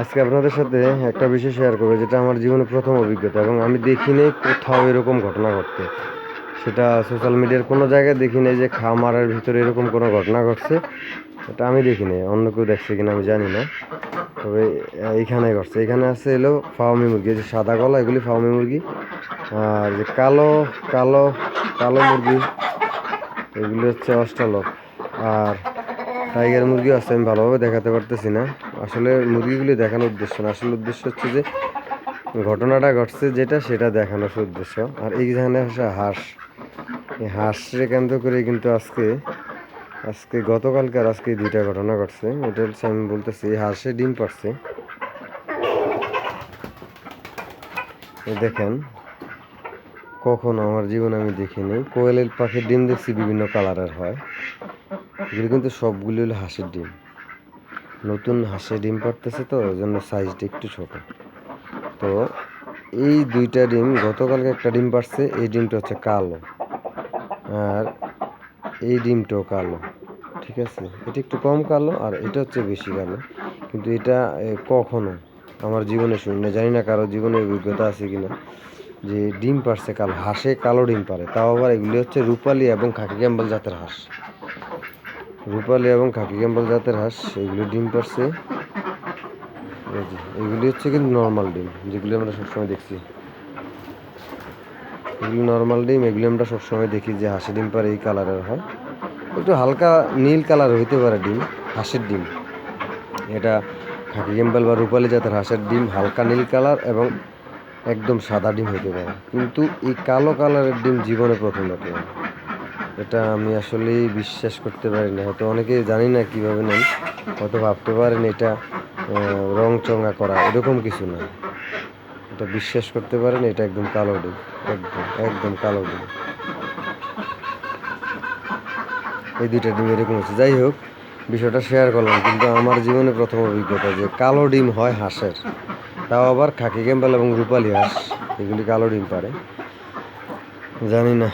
আজকে আপনাদের সাথে একটা বিষয় শেয়ার করব, যেটা আমার জীবনে প্রথম অভিজ্ঞতা এবং আমি দেখিনি কোথাও এরকম ঘটনা ঘটতে। সেটা সোশ্যাল মিডিয়ার কোনো জায়গায় দেখি নাই যে খামারের ভিতরে এরকম কোনো ঘটনা ঘটছে। এটা আমি দেখিনি অন্য কেউ দেখছে কিনা আমি জানি না। তবে এইখানে ঘটছে। এখানে আছে এলো ফাওমি মুরগি যে সাদা গলা, এগুলি ফাওমি মুরগি। আর যে কালো কালো কালো মুরগি, এগুলি হচ্ছে অস্ট্রালক আর টাইগার মুরগিও আছে, আমি ভালোভাবে দেখাতে পারতেছি না। আসলে মুরগিগুলি দেখানোর উদ্দেশ্য না। আসলে উদ্দেশ্য হচ্ছে যে, ঘটনাটা ঘটছে যেটা, সেটা দেখানোর উদ্দেশ্য। আর এই এইখানে আসে হাঁস, এই হাঁসরে কেন্দ্র করে কিন্তু আজকে আজকে গতকালকে আর আজকে দুইটা ঘটনা ঘটছে। এটা হচ্ছে আমি বলতেছি হাঁসে ডিম পারছে দেখেন কখনো আমার জীবনে আমি দেখিনি। কোয়েলের পাখির ডিম দেখছি বিভিন্ন কালারের হয়। এগুলো কিন্তু সবগুলি হলো হাঁসের ডিম। নতুন হাঁসের ডিম পারতেছে তো, ওই জন্য সাইজটা একটু ছোট। তো এই দুইটা ডিম, গতকালকে একটা ডিম পারছে এই ডিমটা হচ্ছে কালো। আর এই ডিমটাও কালো, ঠিক আছে? এটা একটু কম কালো আর এটা হচ্ছে বেশি কালো। কিন্তু এটা কখনো আমার জীবনে শুনি না জানি না কারও জীবনে অভিজ্ঞতা আছে কিনা। যে ডিম পারছে কালো, হাঁসে কালো ডিম পারে। তাও আবার এগুলি হচ্ছে রূপালি এবং খাকি ক্যাম্বল জাতের হাঁস। রূপালি এবং খাকি ক্যাম্বল জাতের হাঁস, এগুলি ডিম পারছে। এগুলি হচ্ছে কিন্তু নর্মাল ডিম, যেগুলি আমরা সবসময় দেখছি। এগুলি নর্মাল ডিম, এগুলি আমরা সবসময় দেখি যে হাঁসের ডিম পারে, এই কালারের হয়। একটু হালকা নীল কালার হইতে পারে ডিম, হাঁসের ডিম। এটা খাকি ক্যাম্বেল বা রূপালি জাতের হাঁসের ডিম, হালকা নীল কালার এবং একদম সাদা ডিম হইতে পারে। কিন্তু এই কালো কালারের ডিম জীবনে প্রথম দেখলাম এটা আমি আসলেই বিশ্বাস করতে পারি না। হয়তো অনেকে জানি না কীভাবে নেন হয়তো ভাবতে পারেন এটা রং চঙা করা এরকম কিছু না। এটা বিশ্বাস করতে পারেন, এটা একদম কালো ডিম। একদম একদম কালো ডিম। এই দুইটা ডিম এরকম হচ্ছে। যাই হোক, বিষয়টা শেয়ার করলাম, কিন্তু আমার জীবনে প্রথম অভিজ্ঞতা যে কালো ডিম হয় হাঁসের। তাও আবার খাকি ক্যাম্বেল এবং রূপালি হাঁস। এগুলি কালো ডিম পারে জানি না।